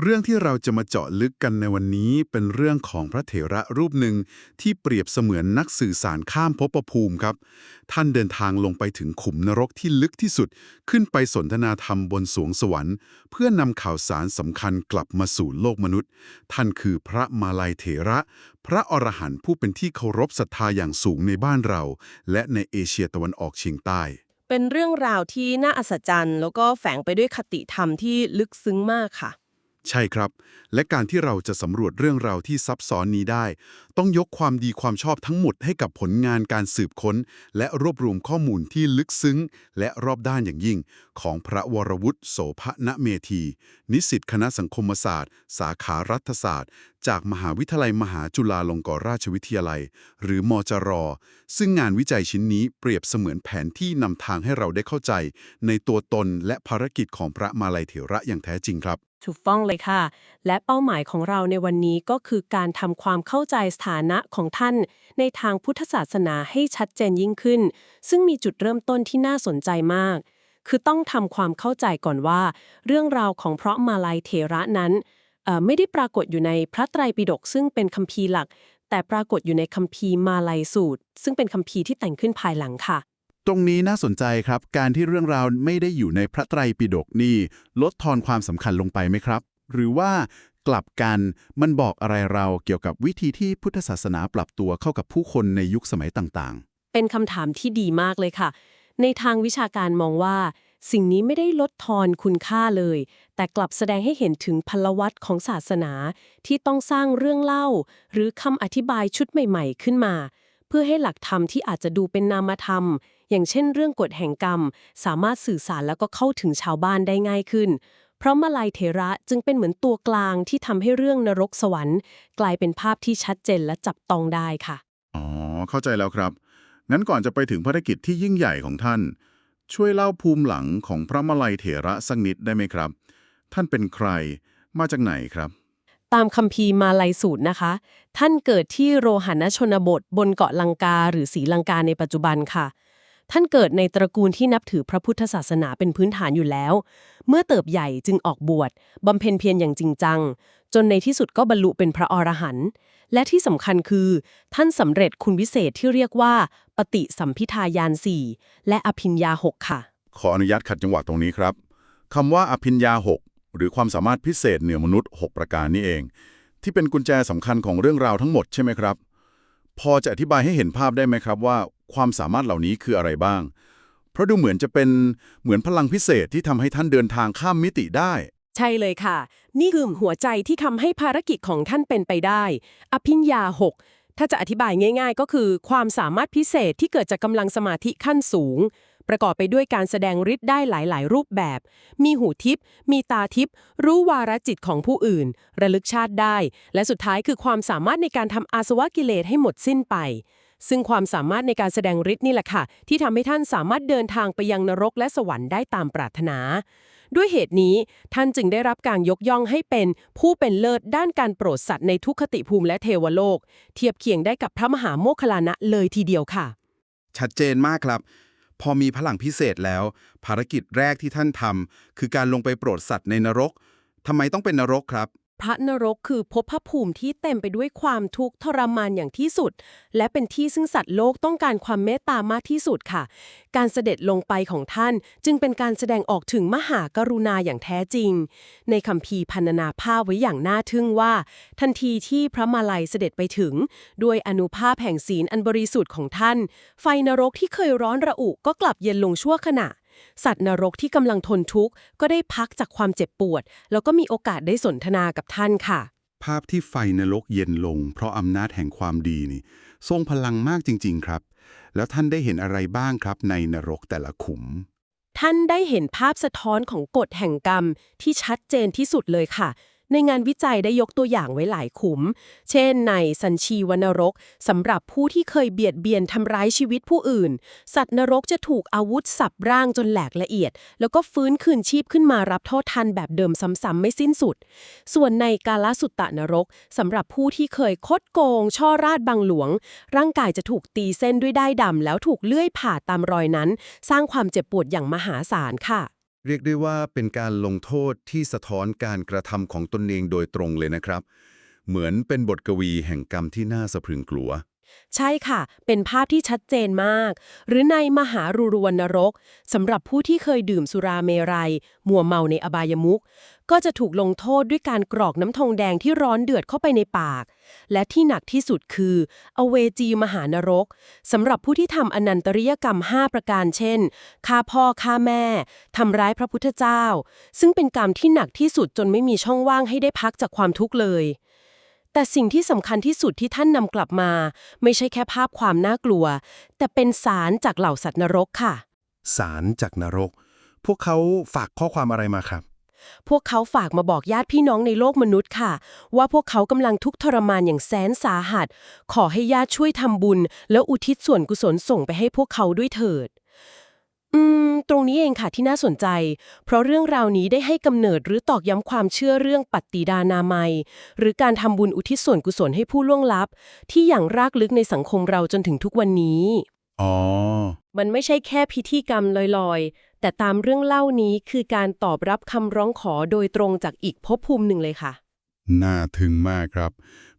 เรื่องที่เราจะมาเจาะลึกกันในวันนี้เป็นเรื่องของพระเถระรูปหนึ่งที่เปรียบเสมือนนักสื่อสารข้ามภพภูมิครับ ท่านเดินทางลงไปถึงขุมนรกที่ลึกที่สุด ขึ้นไปสนทนาธรรมบนสวงสวรรค์ เพื่อนำข่าวสารสำคัญกลับมาสู่โลกมนุษย์ ท่านคือพระมาลัยเถระ พระอรหันต์ผู้เป็นที่เคารพศรัทธาอย่างสูงในบ้านเรา และในเอเชียตะวันออกเฉียงใต้ เป็นเรื่องราวที่น่าอัศจรรย์ แล้วก็แฝงไปด้วยคติธรรมที่ลึกซึ้งมากค่ะ ใช่ครับ และการที่เราจะสำรวจเรื่องราวที่ซับซ้อนนี้ได้ ต้องยกความดีความชอบทั้งหมดให้กับผลงานการสืบค้น และรวบรวมข้อมูลที่ลึกซึ้ง และรอบด้านอย่างยิ่ง ของพระวรวุฒิโสภณเมธี นิสิตคณะสังคมศาสตร์ สาขารัฐศาสตร์ จากมหาวิทยาลัยมหาจุฬาลงกรณราชวิทยาลัย หรือมจร ซึ่งงานวิจัยชิ้นนี้เปรียบเสมือนแผนที่นำทางให้เราได้เข้าใจ ในตัวตนและภารกิจของพระมาลัยเถระอย่างแท้จริงครับ ถูกต้องเลยค่ะ และเป้าหมายของเราในวันนี้ก็คือการทำความเข้าใจสถานะของท่าน ในทางพุทธศาสนาให้ชัดเจนยิ่งขึ้น ซึ่งมีจุดเริ่มต้นที่น่าสนใจมาก คือต้องทำความเข้าใจก่อนว่า เรื่องราวของพระมาลัยเถระนั้นไม่ได้ปรากฏอยู่ในพระไตรปิฎกซึ่งเป็นคัมภีร์หลัก แต่ปรากฏอยู่ในคัมภีร์มาลัยสูตร ซึ่งเป็นคัมภีร์ที่แต่งขึ้นภายหลังค่ะ ตรงนี้น่าสนใจครับ การที่เรื่องราวไม่ได้อยู่ในพระไตรปิฎกนี่ ลดทอนความสำคัญลงไปไหมครับ หรือว่ากลับกันมันบอกอะไรเราเกี่ยวกับวิธีที่พุทธศาสนาปรับตัวเข้ากับผู้คนในยุคสมัยต่างๆ เป็นคำถามที่ดีมากเลยค่ะ ในทางวิชาการมองว่า สิ่งนี้ไม่ได้ลดทอนคุณค่าเลย แต่กลับแสดงให้เห็นถึงพลวัตของศาสนาที่ต้องสร้างเรื่องเล่า หรือคำอธิบายชุดใหม่ ๆ ขึ้นมา เพื่อให้หลักธรรมที่อาจจะดูเป็นนามธรรม อย่างเช่นเรื่องกฎแห่งกรรม สามารถสื่อสารแล้วก็เข้าถึงชาวบ้านได้ง่ายขึ้น เพราะมาลายเทระจึงเป็นเหมือนตัวกลางที่ทำให้เรื่องนรกสวรรค์ กลายเป็นภาพที่ชัดเจนและจับต้องได้ค่ะ อ๋อ เข้าใจแล้วครับ งั้นก่อนจะไปถึงภารกิจที่ยิ่งใหญ่ของท่าน ช่วยเล่าภูมิหลังของพระมาลัยเถระสักนิดได้ไหมครับ ท่านเป็นใคร มาจากไหนครับตามคัมภีร์มาลัยสูตรนะคะ ท่านเกิดที่โรหณชนบทบนเกาะลังกาหรือศรีลังกาในปัจจุบันค่ะ ท่านเกิดในตระกูลที่นับถือพระพุทธศาสนาเป็นพื้นฐานอยู่แล้ว เมื่อเติบใหญ่จึงออกบวชบำเพ็ญเพียรอย่างจริงจัง จนในที่สุดก็บรรลุเป็นพระอรหันต์และที่สำคัญคือ ท่านสำเร็จคุณวิเศษที่เรียกว่า ปฏิสัมพิทายานสี่และอภิญญาหกค่ะ ขออนุญาตขัดจังหวะตรงนี้ครับคำว่าอภิญญา6หรือความสามารถพิเศษเหนือมนุษย์ 6 ประการนี้เอง ที่เป็นกุญแจสำคัญของเรื่องราวทั้งหมดใช่ไหมครับ พอจะอธิบายให้เห็นภาพได้ไหมครับว่า ความสามารถเหล่านี้คืออะไรบ้าง เพราะดูเหมือนจะเป็นเหมือนพลังพิเศษที่ทำให้ท่านเดินทางข้ามมิติได้ ใช่เลยค่ะ นี่คือหัวใจที่ทำให้ภารกิจของท่านเป็นไปได้ อภิญญา 6 ถ้าจะอธิบายง่าย ๆ ก็คือ ความสามารถพิเศษที่เกิดจากกำลังสมาธิขั้นสูง ประกอบไปด้วยการแสดงฤทธิ์ได้หลายๆ รูปแบบ มีหูทิพย์มีตาทิพย์รู้วาระจิตของผู้อื่น ระลึกชาติได้ และสุดท้ายคือความสามารถในการทำอาสวะกิเลสให้หมดสิ้นไป ซึ่งความสามารถในการแสดงฤทธิ์นี่แหละค่ะ ที่ทำให้ท่านสามารถเดินทางไปยังนรกและสวรรค์ได้ตามปรารถนา ด้วยเหตุนี้ท่านจึงได้รับการยกย่องให้เป็นผู้เป็นเลิศด้านการโปรดสัตว์ในทุกขติภูมิและเทวโลก เทียบเคียงได้กับพระมหาโมคคลานะเลยทีเดียวค่ะ ชัดเจนมากครับ พอมีพลังพิเศษแล้ว ภารกิจแรกที่ท่านทำคือการลงไปโปรดสัตว์ในนรกทำไมต้องเป็นนรกครับ พระนรกคือภพภูมิที่เต็มไปด้วยความทุกข์ทรมานอย่างที่สุด และเป็นที่ซึ่งสัตว์โลกต้องการความเมตตามากที่สุดค่ะ การเสด็จลงไปของท่านจึงเป็นการแสดงออกถึงมหากรุณาอย่างแท้จริง ในคำพีร์พันนาภาพไว้อย่างน่าทึ่งว่า ทันทีที่พระมาลัยเสด็จไปถึง ด้วยอนุภาพแห่งศีลอันบริสุทธิ์ของท่าน ไฟนรกที่เคยร้อนระอุก็กลับเย็นลงชั่วขณะ สัตว์นรกที่กำลังทนทุกข์ก็ได้พักจากความเจ็บปวด แล้วก็มีโอกาสได้สนทนากับท่านค่ะ ภาพที่ไฟนรกเย็นลง เพราะอำนาจแห่งความดีนี่ ทรงพลังมากจริง ๆ ครับ แล้วท่านได้เห็นอะไรบ้างครับ ในนรกแต่ละขุม ท่านได้เห็นภาพสะท้อนของกฎแห่งกรรมที่ชัดเจนที่สุดเลยค่ะ ในงานวิจัยได้ยกตัวอย่างไว้หลายขุม เช่น ในสัญชีวนรกสำหรับผู้ที่เคยเบียดเบียนทำร้ายชีวิตผู้อื่น สัตว์นรกจะถูกอาวุธสับร่างจนแหลกละเอียด แล้วก็ฟื้นคืนชีพขึ้นมารับโทษทันแบบเดิมซ้ำๆไม่สิ้นสุด ส่วนในกาลสุตตะนรกสำหรับผู้ที่เคยคดโกง ช่อราดบังหลวง ร่างกายจะถูกตีเส้นด้วยด้ายดำแล้วถูกเลื่อยผ่าตามรอยนั้น สร้างความเจ็บปวดอย่างมหาศาลค่ะ เรียกได้ว่าเป็นการลงโทษที่สะท้อนการกระทำของตนเองโดยตรงเลยนะครับ เหมือนเป็นบทกวีแห่งกรรมที่น่าสะพรึงกลัว ใช่ค่ะ เป็นภาพที่ชัดเจนมาก หรือในมหารูรวนนรกสำหรับผู้ที่เคยดื่มสุราเมรัย มัวเมาในอบายมุขก็จะถูกลงโทษด้วยการกรอกน้ำทองแดงที่ร้อนเดือดเข้าไปในปาก และที่หนักที่สุดคือ อเวจีมหานรกสำหรับผู้ที่ทำอนันตริยกรรม 5 ประการเช่นฆ่าพ่อฆ่าแม่ทำร้ายพระพุทธเจ้า ซึ่งเป็นกรรมที่หนักที่สุดจนไม่มีช่องว่างให้ได้พักจากความทุกข์เลย แต่สิ่งที่สำคัญที่สุดที่ท่านนำกลับมา ไม่ใช่แค่ภาพความน่ากลัว แต่เป็นสารจากเหล่าสัตว์นรกค่ะ สารจากนรก พวกเขาฝากข้อความอะไรมาครับ พวกเขาฝากมาบอกญาติพี่น้องในโลกมนุษย์ค่ะ ว่าพวกเขากำลังทุกข์ทรมานอย่างแสนสาหัส ขอให้ญาติช่วยทำบุญ แล้วอุทิศส่วนกุศลส่งไปให้พวกเขาด้วยเถิด อืม ตรงนี้เองค่ะที่น่าสนใจ เพราะเรื่องราวนี้ได้ให้กำเนิดหรือตอกย้ำความเชื่อเรื่องปัตติดานามัย หรือการทำบุญอุทิศส่วนกุศลให้ผู้ล่วงลับ ที่อย่างรากลึกในสังคมเราจนถึงทุกวันนี้ อ๋อ มันไม่ใช่แค่พิธีกรรมลอยๆ แต่ตามเรื่องเล่านี้คือการตอบรับคำร้องขอโดยตรงจากอีกภพภูมิหนึ่งเลยค่ะ น่าถึงมากครับ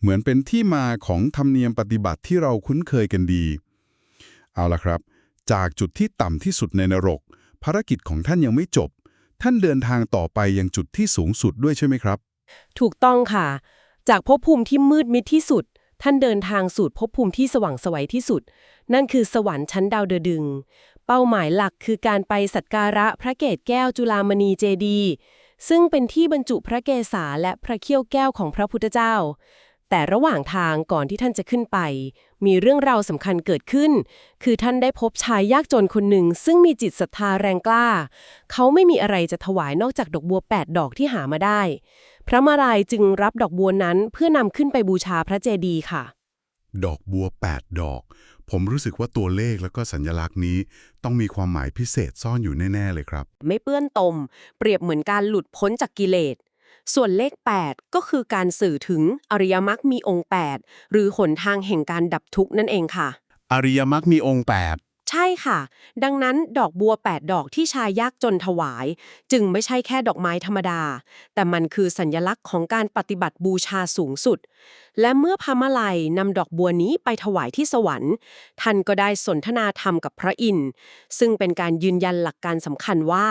เหมือนเป็นที่มาของธรรมเนียมปฏิบัติที่เราคุ้นเคยกันดี เอาละครับ จากจุดที่ต่ำที่สุดในนรก ภารกิจของท่านยังไม่จบ ท่านเดินทางต่อไปยังจุดที่สูงสุดด้วยใช่ไหมครับ ถูกต้องค่ะ จากภพภูมิที่มืดมิดที่สุด ท่านเดินทางสู่ภพภูมิที่สว่างสวัยที่สุด นั่นคือสวรรค์ชั้นดาวเดือดึง เป้าหมายหลักคือการไปสักการะพระเกศแก้วจุฬามณีเจดี ซึ่งเป็นที่บรรจุพระเกศาและพระเขี้ยวแก้วของพระพุทธเจ้า แต่ระหว่างทางก่อนที่ท่านจะขึ้นไป มีเรื่องราวสำคัญเกิดขึ้น คือท่านได้พบชายยากจนคนหนึ่ง ซึ่งมีจิตศรัทธาแรงกล้า เขาไม่มีอะไรจะถวายนอกจากดอกบัว 8 ดอกที่หามาได้ พระมารายจึงรับดอกบัวนั้นเพื่อนำขึ้นไปบูชาพระเจดีย์ค่ะ ดอกบัว 8 ดอก ผมรู้สึกว่าตัวเลขแล้วก็สัญลักษณ์นี้ ต้องมีความหมายพิเศษซ่อนอยู่แน่ ๆ เลยครับ ไม่เปื้อนตม เปรียบเหมือนการหลุดพ้นจากกิเลส ส่วนเลข 8 ก็คือการสื่อถึงอริยมรรคมีองค์ 8 หรือหนทางแห่งการดับทุกข์นั่นเองค่ะ อริยมรรคมีองค์ ใช่ค่ะ ดังนั้นดอกบัว 8 ดอกที่ชายยากจนถวาย จึงไม่ใช่แค่ดอกไม้ธรรมดา แต่มันคือสัญลักษณ์ของการปฏิบัติบูชาสูงสุด และเมื่อพระมาลัยนำดอกบัวนี้ไปถวายที่สวรรค์ท่านก็ได้สนทนาธรรมกับพระอินทร์ซึ่งเป็นการยืนยันหลักการสำคัญว่า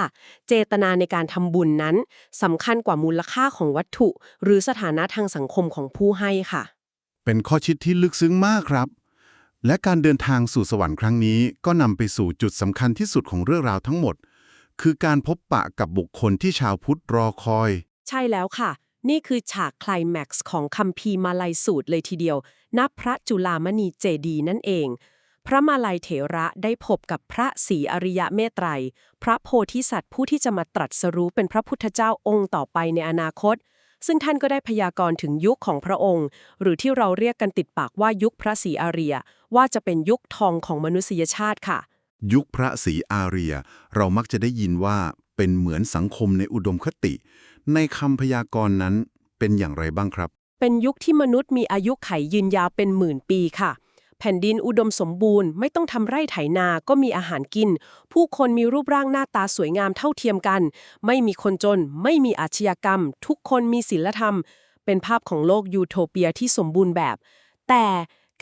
เจตนาในการทำบุญนั้นสำคัญกว่ามูลค่าของวัตถุ หรือสถานะทางสังคมของผู้ให้ค่ะ เป็นข้อคิดที่ลึกซึ้งมากครับ และการเดินทางสู่สวรรค์ครั้งนี้ก็นำไปสู่จุดสำคัญที่สุดของเรื่องราวทั้งหมด คือการพบปะกับบุคคลที่ชาวพุทธรอคอย ใช่แล้วค่ะ นี่คือฉากคลแม็กซ์ของคัมภีร์มาลัยสูตรเลยทีเดียวณพระจุลามณีเจดีนั่นเอง พระมาลัยเถระได้พบกับพระศรีอริยะเมตไตร พระโพธิสัตว์ผู้ที่จะมาตรัสรู้เป็นพระพุทธเจ้าองค์ต่อไปในอนาคต ซึ่งท่านก็ได้พยากรณ์ถึงยุคของพระองค์ หรือที่เราเรียกกันติดปากว่ายุคพระศรีอาริยว่าจะเป็นยุคทองของมนุษยชาติค่ะ ยุคพระศรีอารีย เรามักจะได้ยินว่าเป็นเหมือนสังคมในอุดมคติ ในคำพยากรณ์นั้นเป็นอย่างไรบ้างครับ เป็นยุคที่มนุษย์มีอายุไขยืนยาวเป็นหมื่นปีค่ะ แผ่นดินอุดมสมบูรณ์ ไม่ต้องทำไร่ไถนาก็มีอาหารกิน ผู้คนมีรูปร่างหน้าตาสวยงามเท่าเทียมกัน ไม่มีคนจน ไม่มีอาชญากรรม ทุกคนมีศีลธรรม เป็นภาพของโลกยูโทเปียที่สมบูรณ์แบบ แต่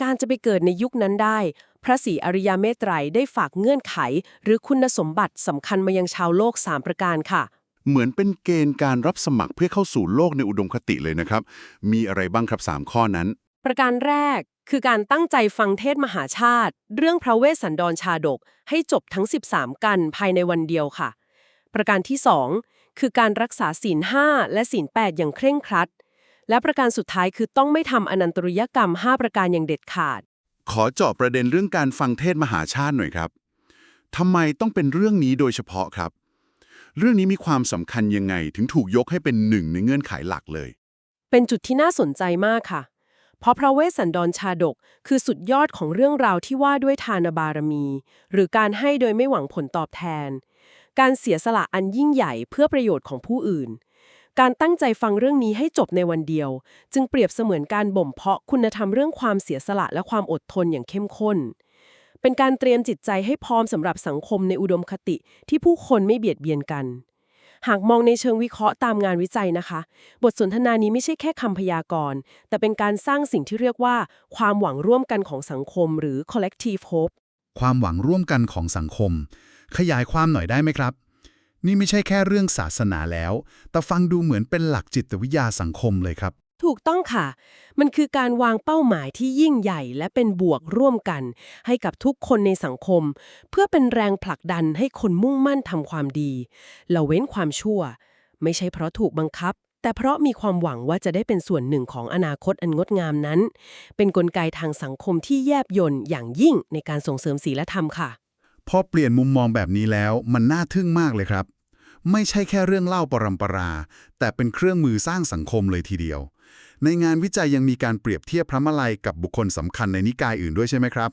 การจะไปเกิดในยุคนั้นได้ พระศรีอริยเมตไตรได้ฝากเงื่อนไข หรือคุณสมบัติสำคัญมายังชาวโลก 3 ประการค่ะ เหมือนเป็นเกณฑ์การรับสมัครเพื่อเข้าสู่โลกในอุดมคติเลยนะครับ มีอะไรบ้างครับ 3 ข้อนั้น ประการแรก คือการตั้งใจฟังเทศมหาชาติ เรื่องพระเวสสันดรชาดกให้จบทั้ง 13 กันภายในวันเดียวค่ะ ประการที่ 2 คือการรักษาศีล5และศีล8อย่างเคร่งครัด และประการสุดท้ายคือต้องไม่ทำอนันตริยกรรม 5 ประการอย่างเด็ดขาด ขอเจาะประเด็นเรื่องการฟังเทศมหาชาติหน่อยครับทำไมต้องเป็นเรื่องนี้โดยเฉพาะครับ เรื่องนี้มีความสำคัญยังไงถึงถูกยกให้เป็นหนึ่งในเงื่อนไขหลักเลย เป็นจุดที่น่าสนใจมากค่ะ เพราะพระเวสสันดรชาดก คือสุดยอดของเรื่องราวที่ว่าด้วยทานบารมี หรือการให้โดยไม่หวังผลตอบแทน การเสียสละอันยิ่งใหญ่เพื่อประโยชน์ของผู้อื่น การตั้งใจฟังเรื่องนี้ให้จบในวันเดียว จึงเปรียบเสมือนการบ่มเพาะคุณธรรมเรื่องความเสียสละและความอดทนอย่างเข้มข้น เป็นการเตรียมจิตใจให้พร้อมสำหรับสังคมในอุดมคติที่ผู้คนไม่เบียดเบียนกัน หากมองในเชิงวิเคราะห์ตามงานวิจัยนะคะ บทสนทนานี้ไม่ใช่แค่คำพยากรณ์ แต่เป็นการสร้างสิ่งที่เรียกว่า ความหวังร่วมกันของสังคม หรือ collective hope ความหวังร่วมกันของสังคม ขยายความหน่อยได้ไหมครับ นี่ไม่ใช่แค่เรื่องศาสนาแล้ว แต่ฟังดูเหมือนเป็นหลักจิตวิทยาสังคมเลยครับ ถูกต้องค่ะ มันคือการวางเป้าหมายที่ยิ่งใหญ่และเป็นบวกร่วมกัน ให้กับทุกคนในสังคม เพื่อเป็นแรงผลักดันให้คนมุ่งมั่นทำความดีละเว้นความชั่ว ไม่ใช่เพราะถูกบังคับ แต่เพราะมีความหวังว่าจะได้เป็นส่วนหนึ่งของอนาคตอันงดงามนั้น เป็นกลไกทางสังคมที่แยบยลอย่างยิ่งในการส่งเสริมศีลธรรมค่ะ พอเปลี่ยนมุมมองแบบนี้แล้วมันน่าทึ่งมากเลยครับ ไม่ใช่แค่เรื่องเล่าปรำปรา แต่เป็นเครื่องมือสร้างสังคมเลยทีเดียว ในงานวิจัยยังมีการเปรียบเทียบพระมาลัยกับบุคคลสำคัญในนิกายอื่นด้วยใช่ไหมครับ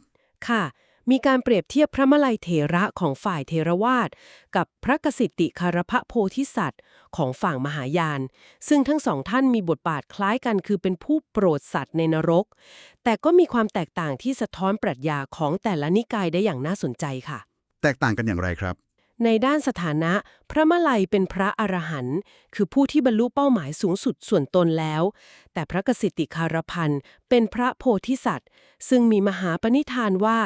ค่ะ มีการเปรียบเทียบพระมลัยเถระของฝ่ายเทรวาสกับพระกสิติคารพะโพธิสัตว์ ของฝั่งมหายาน ซึ่งทั้งสองท่านมีบทบาทคล้ายกันคือเป็นผู้โปรดสัตว์ในนรก แต่ก็มีความแตกต่างที่สะท้อนปรัชญาของแต่ละนิกายได้อย่างน่าสนใจค่ะ แตกต่างกันอย่างไรครับ ในด้านสถานะ พระมลัยเป็นพระอรหันต์คือผู้ที่บรรลุเป้าหมายสูงสุดส่วนตนแล้ว แต่พระกสิติคารพันธ์เป็นพระโพธิสัตว์ ซึ่งมีมหาปณิธานว่า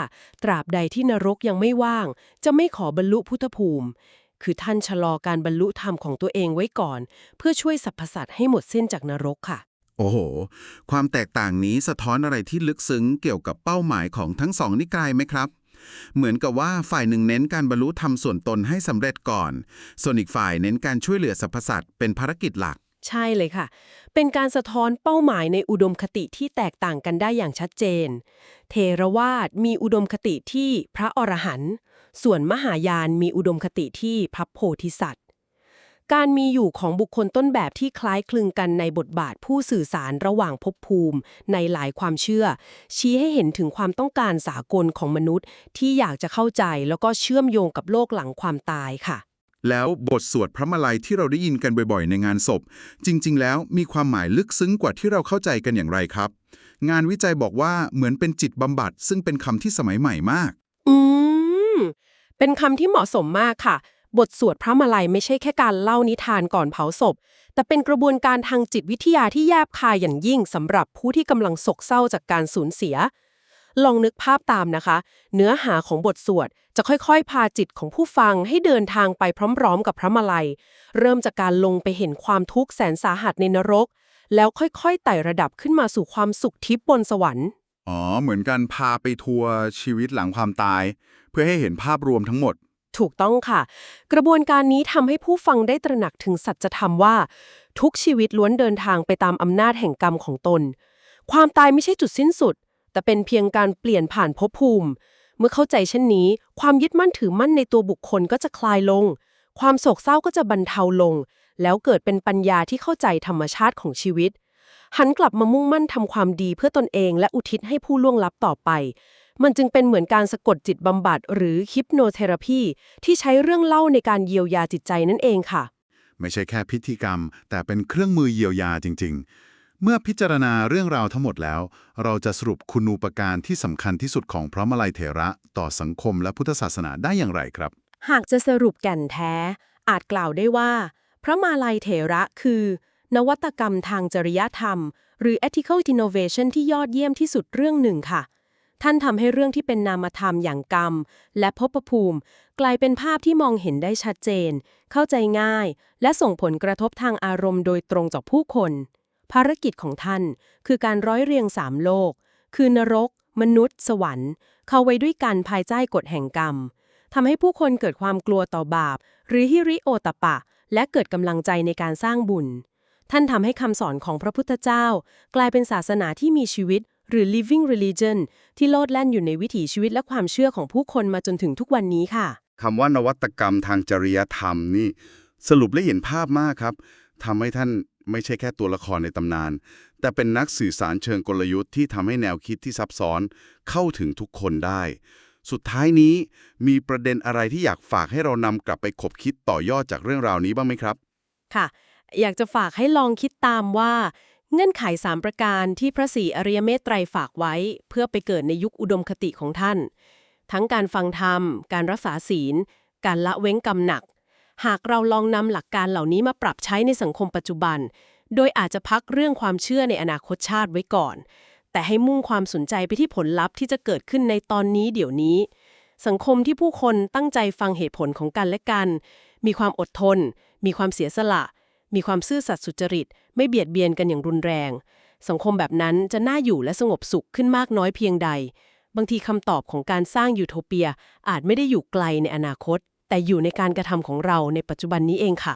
ตราบใดที่นรกยังไม่ว่าง จะไม่ขอบรรลุพุทธภูมิ คือท่านชะลอการบรรลุธรรมของตัวเองไว้ก่อน เพื่อช่วยสรรพสัตว์ให้หมดสิ้นจากนรกค่ะ โอ้โห ความแตกต่างนี้สะท้อนอะไรที่ลึกซึ้งเกี่ยวกับเป้าหมายของทั้งสองนิกายไหมครับ เหมือนกับว่าฝ่ายหนึ่งเน้นการบรรลุธรรมส่วนตนให้สำเร็จก่อน ส่วนอีกฝ่ายเน้นการช่วยเหลือสรรพสัตว์เป็นภารกิจหลัก ใช่เลยค่ะ เป็นการสะท้อนเป้าหมายในอุดมคติที่แตกต่างกันได้อย่างชัดเจน เทรวาสมีอุดมคติที่พระอรหันต์ส่วนมหายานมีอุดมคติที่พระโพธิสัตว์ การมีอยู่ของบุคคลต้นแบบที่คล้ายคลึงกันในบทบาทผู้สื่อสารระหว่างภพภูมิ ในหลายความเชื่อ ชี้ให้เห็นถึงความต้องการสากลของมนุษย์ ที่อยากจะเข้าใจแล้วก็เชื่อมโยงกับโลกหลังความตายค่ะ แล้วบทสวดพระมาลัยที่เราได้ยินกันบ่อยๆ ในงานศพ จริง ๆ แล้วมีความหมายลึกซึ้งกว่าที่เราเข้าใจกันอย่างไรครับ งานวิจัยบอกว่าเหมือนเป็นจิตบำบัดซึ่งเป็นคำที่สมัยใหม่มาก อืมเป็นคำที่เหมาะสมมากค่ะ บทสวดพระมาลัยไม่ใช่แค่การเล่านิทานก่อนเผาศพ แต่เป็นกระบวนการทางจิตวิทยาที่แยบคายอย่างยิ่งสำหรับผู้ที่กำลังโศกเศร้าจากการสูญเสีย ลองนึกภาพตามนะคะ เนื้อหาของบทสวดจะค่อยๆ พาจิตของผู้ฟังให้เดินทางไปพร้อม ๆ กับพระมาลัย เริ่มจากการลงไปเห็นความทุกข์แสนสาหัสในนรก แล้วค่อยๆไต่ระดับขึ้นมาสู่ความสุขทิพย์บนสวรรค์อ๋อเหมือนกันพาไปทัวร์ชีวิตหลังความตาย เพื่อให้เห็นภาพรวมทั้งหมด ถูกต้องค่ะ กระบวนการนี้ทำให้ผู้ฟังได้ตระหนักถึงสัจธรรมว่า ทุกชีวิตล้วนเดินทางไปตามอำนาจแห่งกรรมของตน ความตายไม่ใช่จุดสิ้นสุด แต่เป็นเพียงการเปลี่ยนผ่านภพภูมิ เมื่อเข้าใจเช่นนี้ ความยึดมั่นถือมั่นในตัวบุคคลก็จะคลายลง ความโศกเศร้าก็จะบรรเทาลง แล้วเกิดเป็นปัญญาที่เข้าใจธรรมชาติของชีวิตหันกลับมามุ่งมั่นทำความดีเพื่อตนเองและอุทิศให้ผู้ล่วงลับต่อไป มันจึงเป็นเหมือนการสะกดจิตบำบัดหรือฮิปโนเทอราพีที่ใช้เรื่องเล่าในการเยียวยาจิตใจนั่นเองค่ะ ไม่ใช่แค่พิธีกรรม แต่เป็นเครื่องมือเยียวยาจริง ๆ เมื่อพิจารณาเรื่องราวทั้งหมดแล้ว เราจะสรุปคุณูปการที่สำคัญที่สุดของพระมาลัยเถระต่อสังคมและพุทธศาสนาได้อย่างไรครับ หากจะสรุปแก่นแท้ อาจกล่าวได้ว่า พระมาลัยเถระคือ นวัตกรรมทางจริยธรรม หรือ ethical innovation ที่ยอดเยี่ยมที่สุดเรื่องหนึ่งค่ะ ท่านทำให้เรื่องที่เป็นนามธรรมอย่างกรรม และภพภูมิ กลายเป็นภาพที่มองเห็นได้ชัดเจน เข้าใจง่าย และส่งผลกระทบทางอารมณ์โดยตรงจากผู้คน ภารกิจของท่านคือการร้อยเรียงสามโลก คือนรก มนุษย์ สวรรค์ เข้าไว้ด้วยกันภายใต้กฎแห่งกรรมทำให้ผู้คนเกิดความกลัวต่อบาป หรือฮิริโอตปปะและเกิดกำลังใจในการสร้างบุญท่านทำให้คำสอนของพระพุทธเจ้า กลายเป็นศาสนาที่มีชีวิต หรือ living religion ที่โลดแล่นอยู่ในวิถีชีวิตและความเชื่อของผู้คนมาจนถึงทุกวันนี้ค่ะคำว่านวัตกรรมทางจริยธรรมนี่ สรุปและเห็นภาพมากครับทำให้ท่านไม่ใช่แค่ตัวละครในตำนาน แต่เป็นนักสื่อสารเชิงกลยุทธ์ที่ทำให้แนวคิดที่ซับซ้อนเข้าถึงทุกคนได้ สุดท้ายนี้มีประเด็นอะไรที่อยากฝากให้เรานำกลับไปขบคิดต่อยอดจากเรื่องราวนี้บ้างไหมครับ ค่ะ อยากจะฝากให้ลองคิดตามว่า เงื่อนไขสามประการที่พระศรีอริยเมตไตรฝากไว้ เพื่อไปเกิดในยุคอุดมคติของท่าน ทั้งการฟังธรรม การรักษาศีล การละเว้นกรรมหนัก หากเราลองนำหลักการเหล่านี้มาปรับใช้ในสังคมปัจจุบัน โดยอาจจะพักเรื่องความเชื่อในอนาคตชาติไว้ก่อน แต่ให้มุ่งความสนใจไปที่ผลลัพธ์ที่จะเกิดขึ้นในตอนนี้เดี๋ยวนี้ สังคมที่ผู้คนตั้งใจฟังเหตุผลของกันและกัน มีความอดทน มีความเสียสละ มีความซื่อสัตย์สุจริต ไม่เบียดเบียนกันอย่างรุนแรง สังคมแบบนั้นจะน่าอยู่และสงบสุขขึ้นมากน้อยเพียงใด บางทีคำตอบของการสร้างยูโทเปียอาจไม่ได้อยู่ไกลในอนาคต แต่อยู่ในการกระทำของเราในปัจจุบันนี้เองค่ะ